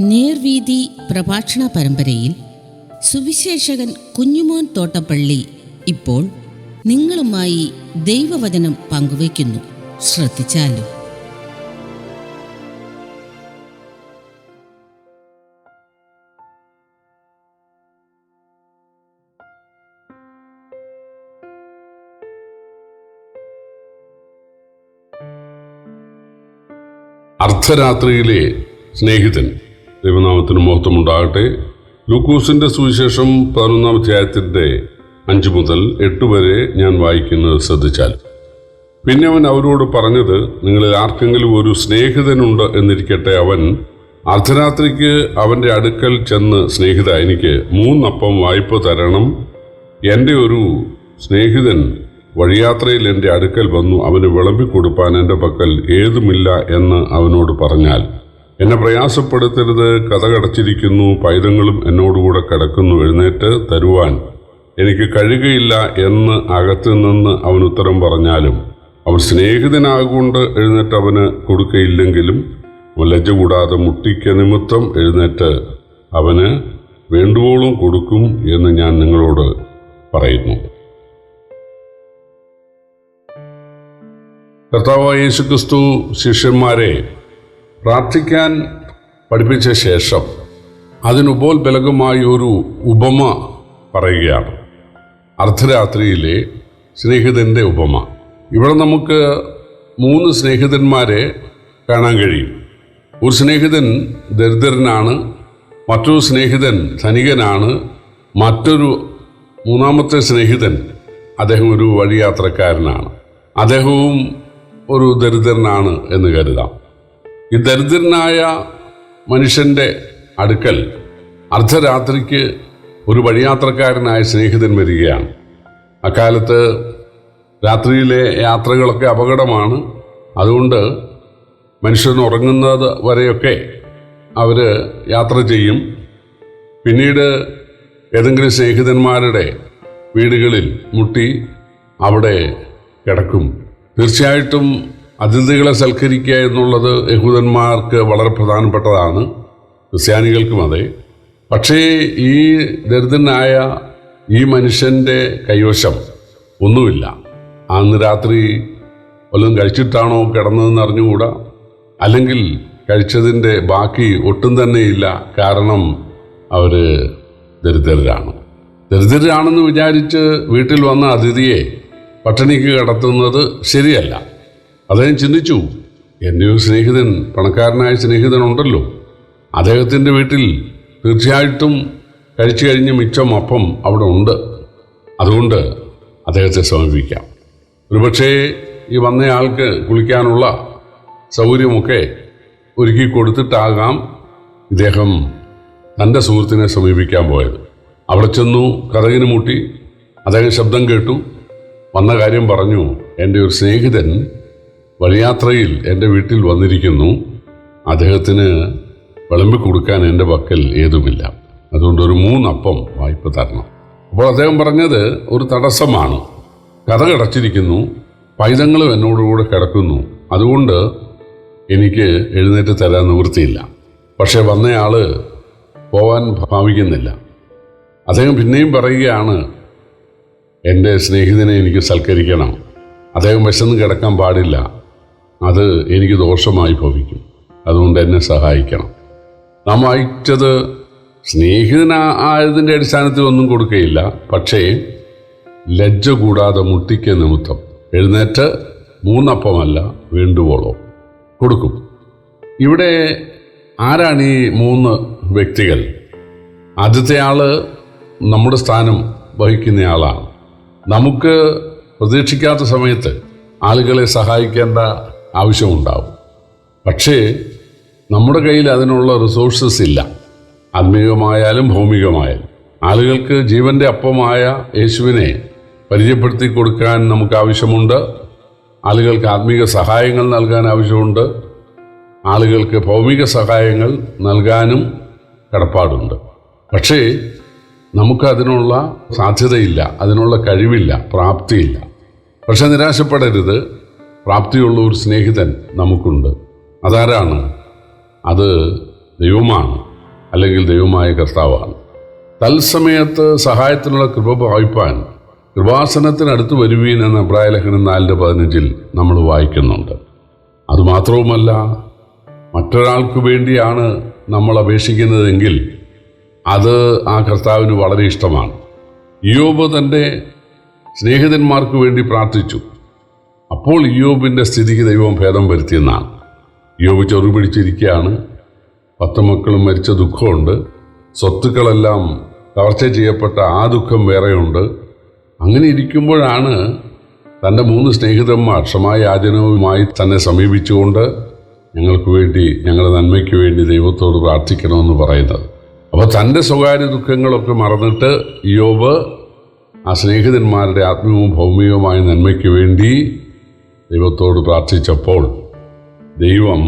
നേർവീതി പ്രഭാഷണ പരമ്പരയിൽ സുവിശേഷകൻ കുഞ്ഞുമോൻ തോട്ടപ്പള്ളി ഇപ്പോൾ നിങ്ങളുമായി ദൈവവചനം പങ്കുവയ്ക്കുന്നു. ശ്രദ്ധിച്ചാലും? അർദ്ധരാത്രിയിലെ സ്നേഹിതൻ ദൈവനാമത്തിന് മഹത്വമുണ്ടാകട്ടെ. ലൂക്കോസിന്റെ സുവിശേഷം പതിനൊന്നാം അധ്യായത്തിന്റെ അഞ്ച് മുതൽ എട്ട് വരെ ഞാൻ വായിക്കുന്നത് ശ്രദ്ധിച്ചാൽ. പിന്നെ അവൻ അവരോട് പറഞ്ഞത് നിങ്ങളിൽ ആർക്കെങ്കിലും ഒരു സ്നേഹിതനുണ്ട് എന്നിരിക്കട്ടെ അവൻ. അർദ്ധരാത്രിക്ക് അവന്റെ അടുക്കൽ ചെന്ന് സ്നേഹിത എനിക്ക് മൂന്നപ്പം വായ്പ തരണം. എന്റെ ഒരു സ്നേഹിതൻ വഴിയാത്രയിൽ എന്റെ അടുക്കൽ വന്നു അവന് വിളമ്പിക്കൊടുപ്പാൻ എന്റെ പക്കൽ ഏതുമില്ല എന്ന് അവനോട് പറഞ്ഞാൽ. എന്നെ പ്രയാസപ്പെടുത്തരുത് കഥകടച്ചിരിക്കുന്നു പൈതങ്ങളും എന്നോടുകൂടെ കിടക്കുന്നു എഴുന്നേറ്റ് തരുവാൻ. എനിക്ക് കഴിയുകയില്ല എന്ന് അകത്തു നിന്ന് അവൻ ഉത്തരം പറഞ്ഞാലും അവൻ സ്നേഹിതനാകൊണ്ട് എഴുന്നേറ്റ് അവന് കൊടുക്കയില്ലെങ്കിലും ലജ്ജ കൂടാതെ മുട്ടിക്ക നിമിത്തം എഴുന്നേറ്റ് അവന് വേണ്ടുവോളം കൊടുക്കും എന്ന് ഞാൻ നിങ്ങളോട് പറയുന്നു. കർത്താവ് യേശുക്രിസ്തു ശിഷ്യന്മാരെ പ്രാർത്ഥിക്കാൻ പഠിപ്പിച്ച ശേഷം അതിനുപോൽബലകമായ ഒരു ഉപമ പറയുകയാണ്. അർദ്ധരാത്രിയിലെ സ്നേഹിതന്റെ ഉപമ. ഇവിടെ നമുക്ക് മൂന്ന് സ്നേഹിതന്മാരെ കാണാൻ കഴിയും. ഒരു സ്നേഹിതൻ ദരിദ്രനാണ് മറ്റൊരു സ്നേഹിതൻ ധനികനാണ് മറ്റൊരു മൂന്നാമത്തെ സ്നേഹിതൻ അദ്ദേഹം ഒരു വഴിയാത്രക്കാരനാണ്. അദ്ദേഹവും ഒരു ദരിദ്രനാണ് എന്ന് കരുതാം. ഈ ദരിദ്രനായ മനുഷ്യന്റെ അടുക്കൽ അർദ്ധരാത്രിക്ക് ഒരു വഴിയാത്രക്കാരനായ സ്നേഹിതൻ വരികയാണ്. അക്കാലത്ത് രാത്രിയിലെ യാത്രകളൊക്കെ അപകടമാണ്. അതുകൊണ്ട് മനുഷ്യൻ ഉറങ്ങുന്നത് വരെയൊക്കെ അവർ യാത്ര ചെയ്യും. പിന്നീട് ഏതെങ്കിലും സ്നേഹിതന്മാരുടെ വീടുകളിൽ മുട്ടി അവിടെ കിടക്കും. തീർച്ചയായിട്ടും അതിഥികളെ സൽക്കരിക്കുക എന്നുള്ളത് യഹൂദന്മാർക്ക് വളരെ പ്രധാനപ്പെട്ടതാണ്. ക്രിസ്ത്യാനികൾക്കും അതെ. പക്ഷേ ഈ ദരിദ്രനായ ഈ മനുഷ്യന്റെ കൈവശം ഒന്നുമില്ല. അന്ന് രാത്രി വല്ലതും കഴിച്ചിട്ടാണോ കിടന്നതെന്ന് അറിഞ്ഞുകൂടാ? അല്ലെങ്കിൽ കഴിച്ചതിന്റെ ബാക്കി ഒട്ടും തന്നെ ഇല്ല കാരണം അവർ ദരിദ്രരാണ്. ദരിദ്രരാണെന്ന് വിചാരിച്ച് വീട്ടിൽ വന്ന അതിഥിയെ പട്ടിണിക്ക് കടത്തുന്നത് ശരിയല്ല. അദ്ദേഹം ചിന്തിച്ചു എന്റെ ഒരു സ്നേഹിതൻ പണക്കാരനായ സ്നേഹിതൻ ഉണ്ടല്ലോ. അദ്ദേഹത്തിന്റെ വീട്ടിൽ തീർച്ചയായിട്ടും കഴിച്ചു കഴിഞ്ഞ് മിച്ചം അപ്പം അവിടെ ഉണ്ട്. അതുകൊണ്ട് അദ്ദേഹത്തെ സമീപിക്കാം. ഒരുപക്ഷേ ഈ വന്നയാൾക്ക് കുളിക്കാനുള്ള സൗകര്യമൊക്കെ ഒരുക്കി കൊടുത്തിട്ടാകാം ഇദ്ദേഹം തന്റെ സുഹൃത്തിനെ സമീപിക്കാൻ പോയത്. അവിടെ ചെന്നു കഥകിന് മുട്ടി അദ്ദേഹം ശബ്ദം കേട്ടു. വന്ന കാര്യം പറഞ്ഞു എന്റെ ഒരു സ്നേഹിതൻ വഴിയാത്രയിൽ എന്റെ വീട്ടിൽ വന്നിരിക്കുന്നു. അദ്ദേഹത്തിന് വിളമ്പി കൊടുക്കാൻ എന്റെ പക്കൽ ഏതുമില്ല. അതുകൊണ്ട് ഒരു മൂന്നപ്പം വായ്പ തരണം. അപ്പോൾ അദ്ദേഹം പറഞ്ഞത് ഒരു തടസ്സമാണ്. കഥ കടച്ചിരിക്കുന്നു. പൈതങ്ങളും എന്നോടുകൂടെ കിടക്കുന്നു. അതുകൊണ്ട് എനിക്ക് എഴുന്നേറ്റ് തരാൻ നിവൃത്തിയില്ല. പക്ഷേ വന്നയാൾ പോവാൻ ഭാവിക്കുന്നില്ല. അദ്ദേഹം പിന്നെയും പറയുകയാണ് എന്റെ സ്നേഹിതനെ എനിക്ക് സൽക്കരിക്കണം. അദ്ദേഹം വിശന്ന് കിടക്കാൻ പാടില്ല. അത് എനിക്ക് ദോഷമായി ഭവിക്കും. അതുകൊണ്ട് എന്നെ സഹായിക്കണം. നാം വായിച്ചത് സ്നേഹിതനായതിന്റെ അടിസ്ഥാനത്തിൽ ഒന്നും കൊടുക്കുകയില്ല പക്ഷേ ലജ്ജ കൂടാതെ മുട്ടിക്ക നിമിത്തം. എഴുന്നേറ്റ് മൂന്നപ്പമല്ല വേണ്ടുവോളോ. കൊടുക്കും. ഇവിടെ ആരാണ് ഈ മൂന്ന് വ്യക്തികൾ? ആദ്യത്തെ ആൾ നമ്മുടെ സ്ഥാനം വഹിക്കുന്നയാളാണ് നമുക്ക് പ്രതീക്ഷിക്കാത്ത സമയത്ത് ആളുകളെ സഹായിക്കേണ്ട ആവശ്യമുണ്ടാവും. പക്ഷേ നമ്മുടെ കയ്യിൽ അതിനുള്ള റിസോഴ്സസ് ഇല്ല. ആത്മീയമായാലും ഭൗമികമായാലും. ആളുകൾക്ക് ജീവന്റെ അപ്പമായ യേശുവിനെ പരിചയപ്പെടുത്തി കൊടുക്കാൻ നമുക്ക് ആവശ്യമുണ്ട്. ആളുകൾക്ക് ആത്മീക സഹായങ്ങൾ നൽകാൻ ആവശ്യമുണ്ട്. ആളുകൾക്ക് ഭൗമിക സഹായങ്ങൾ നൽകാനും കടപ്പാടുണ്ട്. പക്ഷേ നമുക്ക് അതിനുള്ള സാധ്യതയില്ല അതിനുള്ള കഴിവില്ല പ്രാപ്തിയില്ല. പക്ഷെ നിരാശപ്പെടരുത്. പ്രാപ്തിയുള്ള ഒരു സ്നേഹിതൻ നമുക്കുണ്ട്. അതാരാണ്? അത് ദൈവമാണ് അല്ലെങ്കിൽ ദൈവമായ കർത്താവാണ്. തത്സമയത്ത് സഹായത്തിനുള്ള കൃപ വായിപ്പാൻ കൃപാസനത്തിനടുത്ത് വരുവീൻ എന്ന അഭിപ്രായലേഖനം നാലിന്റെ പതിനഞ്ചിൽ നമ്മൾ വായിക്കുന്നുണ്ട്. അതുമാത്രവുമല്ല മറ്റൊരാൾക്ക് വേണ്ടിയാണ് നമ്മൾ അപേക്ഷിക്കുന്നതെങ്കിൽ അത് ആ കർത്താവിന് വളരെ ഇഷ്ടമാണ്. യോബ് തന്റെ സ്നേഹിതന്മാർക്ക് വേണ്ടി പ്രാർത്ഥിച്ചു. അപ്പോൾ യോബിന്റെ സ്ഥിതിക്ക് ദൈവം ഭേദം വരുത്തിയെന്നാണ്. യോബ് ചെറു പിടിച്ചിരിക്കുകയാണ് പത്ത് മക്കളും മരിച്ച ദുഃഖമുണ്ട്. സ്വത്തുക്കളെല്ലാം കവർച്ച ചെയ്യപ്പെട്ട ആ ദുഃഖം വേറെയുണ്ട്. അങ്ങനെ ഇരിക്കുമ്പോഴാണ് തന്റെ മൂന്ന് സ്നേഹിതന്മാർ ക്ഷമായാചനവുമായി തന്നെ സമീപിച്ചുകൊണ്ട് ഞങ്ങൾക്ക് വേണ്ടി ഞങ്ങളുടെ നന്മയ്ക്ക് വേണ്ടി ദൈവത്തോട് പ്രാർത്ഥിക്കണമെന്ന് പറയുന്നത്. അപ്പോൾ തന്റെ സ്വകാര്യ ദുഃഖങ്ങളൊക്കെ മറന്നിട്ട് യോബ് ആ സ്നേഹിതന്മാരുടെ ആത്മീയവും ഭൗമികവുമായ നന്മയ്ക്ക് വേണ്ടി ദൈവത്തോട് പ്രാർത്ഥിച്ചപ്പോൾ ദൈവം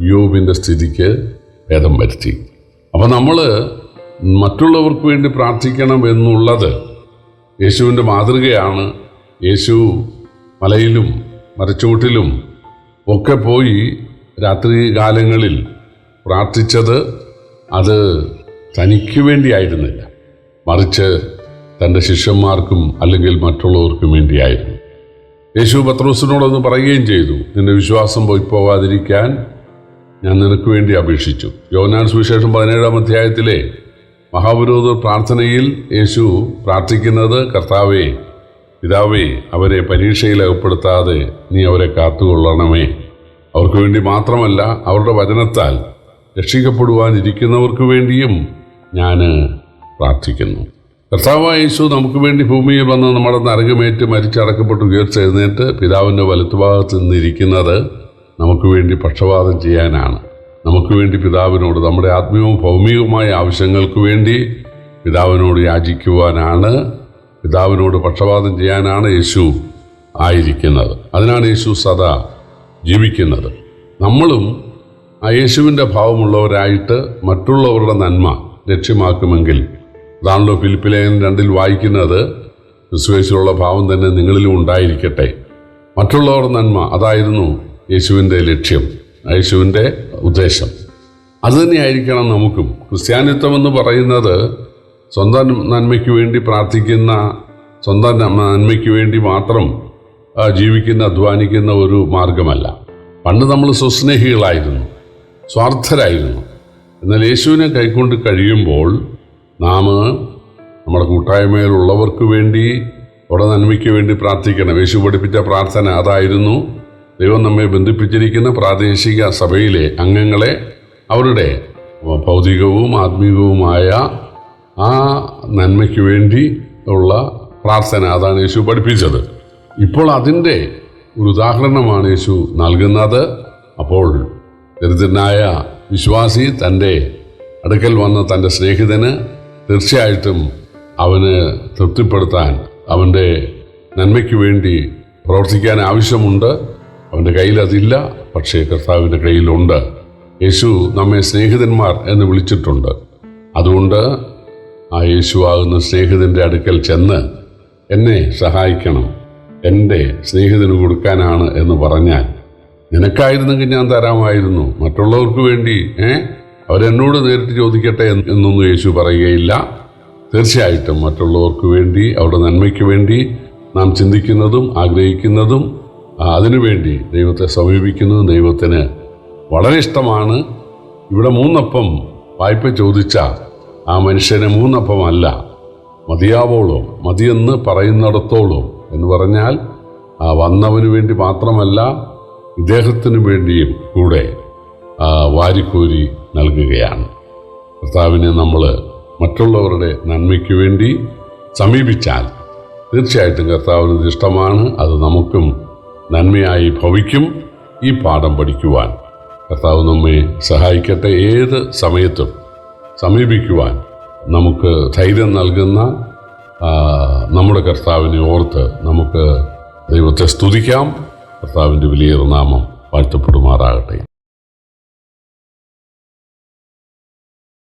യോബിന്റെ സ്ഥിതിക്ക് ഭേദം വരുത്തി. അപ്പോൾ നമ്മൾ മറ്റുള്ളവർക്ക് വേണ്ടി പ്രാർത്ഥിക്കണം എന്നുള്ളത് യേശുവിന്റെ മാതൃകയാണ്. യേശു മലയിലും മരച്ചൂട്ടിലും ഒക്കെ പോയി രാത്രി കാലങ്ങളിൽ പ്രാർത്ഥിച്ചത് അത് തനിക്ക് വേണ്ടിയായിരുന്നില്ല. മറിച്ച് തന്റെ ശിഷ്യന്മാർക്കും അല്ലെങ്കിൽ മറ്റുള്ളവർക്കും വേണ്ടിയായിരുന്നു. യേശു പത്രോസിനോടൊന്ന് പറയുകയും ചെയ്തു നിന്റെ വിശ്വാസം പോയി പോകാതിരിക്കാൻ ഞാൻ നിനക്ക് വേണ്ടി അപേക്ഷിച്ചു. യോനാൻ സുവിശേഷം പതിനേഴാം അധ്യായത്തിലെ മഹാപുരോധ പ്രാർത്ഥനയിൽ യേശു പ്രാർത്ഥിക്കുന്നത് കർത്താവേ പിതാവേ അവരെ പരീക്ഷയിൽ അകപ്പെടുത്താതെ നീ അവരെ കാത്തുകൊള്ളണമേ. അവർക്ക് വേണ്ടി മാത്രമല്ല അവരുടെ വചനത്താൽ രക്ഷിക്കപ്പെടുവാനിരിക്കുന്നവർക്ക് വേണ്ടിയും ഞാൻ പ്രാർത്ഥിക്കുന്നു. കർത്താവായ യേശു നമുക്ക് വേണ്ടി ഭൂമിയിൽ വന്ന് നമ്മുടെ നരകമേറ്റ് മരിച്ചടക്കപ്പെട്ട് ഉയർച്ചെഴുന്നേറ്റ് പിതാവിന്റെ വലത്തുഭാഗത്ത് നിന്നിരിക്കുന്നത് നമുക്ക് വേണ്ടി പക്ഷപാതം ചെയ്യാനാണ്. നമുക്ക് വേണ്ടി പിതാവിനോട് നമ്മുടെ ആത്മീയവും ഭൗമികവുമായ ആവശ്യങ്ങൾക്ക് വേണ്ടി പിതാവിനോട് യാചിക്കുവാനാണ്. പിതാവിനോട് പക്ഷപാതം ചെയ്യാനാണ് യേശു ആയിരിക്കുന്നത്. അതിനാണ് യേശു സദാ ജീവിക്കുന്നത്. നമ്മളും ആ യേശുവിന്റെ ഭാവമുള്ളവരായിട്ട് മറ്റുള്ളവരുടെ നന്മ ലക്ഷ്യമാക്കുമെങ്കിൽ അതാണല്ലോ പിലിപ്പിലേൻ രണ്ടിൽ വായിക്കുന്നത് ക്രിസ്തുവേശുള്ള ഭാവം തന്നെ നിങ്ങളിലും ഉണ്ടായിരിക്കട്ടെ. മറ്റുള്ളവർ നന്മ അതായിരുന്നു യേശുവിന്റെ ലക്ഷ്യം യേശുവിന്റെ ഉദ്ദേശം. അതുതന്നെയായിരിക്കണം നമുക്കും. ക്രിസ്ത്യാനിത്വം എന്ന് പറയുന്നത് സ്വന്തം നന്മയ്ക്ക് വേണ്ടി പ്രാർത്ഥിക്കുന്ന സ്വന്തം നന്മയ്ക്ക് വേണ്ടി മാത്രം ജീവിക്കുന്ന അധ്വാനിക്കുന്ന ഒരു മാർഗമല്ല പണ്ട് നമ്മൾ സ്വസ്നേഹികളായിരുന്നു സ്വാർത്ഥരായിരുന്നു. എന്നാൽ യേശുവിനെ കൈക്കൊണ്ട് കഴിയുമ്പോൾ നാം നമ്മുടെ കൂട്ടായ്മയിലുള്ളവർക്ക് വേണ്ടി അവിടെ നന്മയ്ക്ക് വേണ്ടി പ്രാർത്ഥിക്കണം. യേശു പഠിപ്പിച്ച പ്രാർത്ഥന അതായിരുന്നു. ദൈവം നമ്മെ ബന്ധിപ്പിച്ചിരിക്കുന്ന പ്രാദേശിക സഭയിലെ അംഗങ്ങളെ അവരുടെ ഭൗതികവും ആത്മീകവുമായ ആ നന്മയ്ക്ക് വേണ്ടി ഉള്ള പ്രാർത്ഥന അതാണ് യേശു പഠിപ്പിച്ചത്. ഇപ്പോൾ അതിന്റെ ഒരു ഉദാഹരണമാണ് യേശു നൽകുന്നത്. അപ്പോൾ ദരിദ്രനായ വിശ്വാസി തന്റെ അടുക്കൽ വന്ന തന്റെ സ്നേഹിതന് തീർച്ചയായിട്ടും അവന് തൃപ്തിപ്പെടുത്താൻ അവന്റെ നന്മയ്ക്ക് വേണ്ടി പ്രവർത്തിക്കാൻ ആവശ്യമുണ്ട്. അവന്റെ കയ്യിൽ അതില്ല പക്ഷേ കർത്താവിന്റെ കയ്യിലുണ്ട്. യേശു നമ്മെ സ്നേഹിതന്മാർ എന്ന് വിളിച്ചിട്ടുണ്ട്. അതുകൊണ്ട് ആ യേശു ആകുന്ന സ്നേഹിതന്റെ അടുക്കൽ ചെന്ന് എന്നെ സഹായിക്കണം എന്റെ സ്നേഹിതന് കൊടുക്കാനാണ് എന്ന് പറഞ്ഞാൽ നിനക്കായിരുന്നെങ്കിൽ ഞാൻ തരാമായിരുന്നു. മറ്റുള്ളവർക്ക് വേണ്ടി ഏ? അവരെന്നോട് നേരിട്ട് ചോദിക്കട്ടെ എന്നൊന്നും യേശു പറയുകയില്ല. തീർച്ചയായിട്ടും മറ്റുള്ളവർക്ക് വേണ്ടി അവരുടെ നന്മയ്ക്ക് വേണ്ടി നാം ചിന്തിക്കുന്നതും ആഗ്രഹിക്കുന്നതും അതിനുവേണ്ടി ദൈവത്തെ സമീപിക്കുന്നതും ദൈവത്തിന് വളരെ ഇഷ്ടമാണ്. ഇവിടെ മൂന്നപ്പം വായ്പ ചോദിച്ച ആ മനുഷ്യന് മൂന്നപ്പമല്ല. മതിയാവോളം മതിയെന്ന് പറയുന്നിടത്തോളോ എന്ന് പറഞ്ഞാൽ ആ വന്നവന് വേണ്ടി മാത്രമല്ല ഇദ്ദേഹത്തിന് വേണ്ടിയും കൂടെ വാരിക്കോരി നൽകുകയാണ്. കർത്താവിനെ നമ്മൾ മറ്റുള്ളവരുടെ നന്മയ്ക്ക് വേണ്ടി സമീപിച്ചാൽ തീർച്ചയായിട്ടും കർത്താവിന് ഇഷ്ടമാണ്. അത് നമുക്കും നന്മയായി ഭവിക്കും. ഈ പാഠം പഠിക്കുവാൻ കർത്താവ് നമ്മെ സഹായിക്കട്ടെ. ഏത് സമയത്തും സമീപിക്കുവാൻ നമുക്ക് ധൈര്യം നൽകുന്ന നമ്മുടെ കർത്താവിനെ ഓർത്ത് നമുക്ക് ദൈവത്തെ സ്തുതിക്കാം. കർത്താവിന്റെ വലിയ നാമം വാഴ്ത്തപ്പെടുമാറാകട്ടെ.